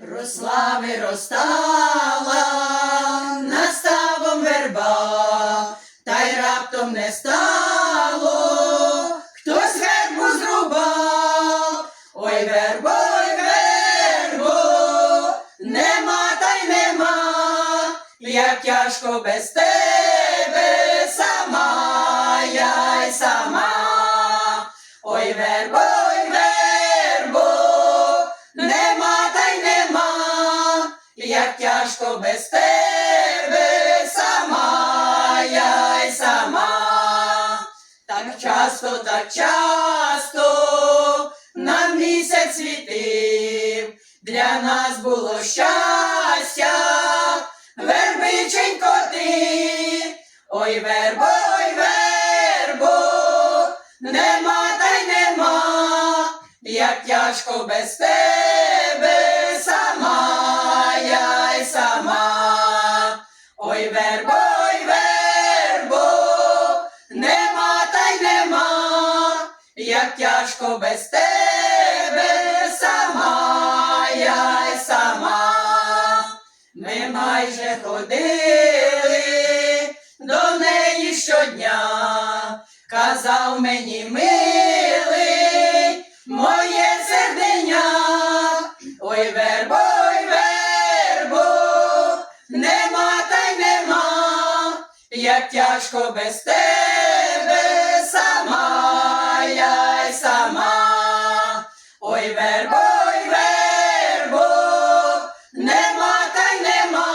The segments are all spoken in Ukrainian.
Росла виростала над ставом верба, та й раптом не стало, хтось вербу зрубав, ой вербо, ой вербо, нема та й нема, як тяжко без тебе сама, я й сама. Ой, вербо, як тяжко без тебе сама, я й сама. Так часто, так часто нам місяць світив, для нас було щастя, вербиченько ти, ой, вербо, ой, вербо, нема та й нема, як тяжко без тебе Ой, вербо, нема та й нема, як тяжко без тебе. Сама, я й сама. Ми майже ходили до неї щодня, казав мені милий, як тяжко без тебе сама, я й сама. Ой, вербо, ой, вербо, нема та й нема,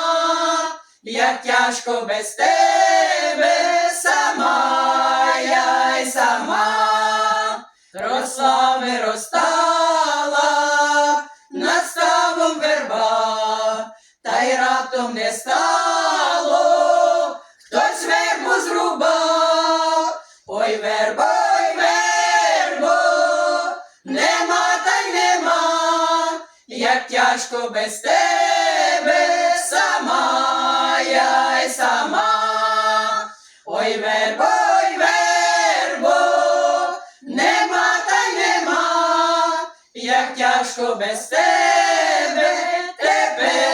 як тяжко без тебе сама, я й сама. Росла виростала над ставом верба, та й раптом не стало, ой, вербо, ой, вербо, нема та й нема, як тяжко без тебе сама, я сама. Ой, вербо, нема та й нема, як тяжко без тебе тепер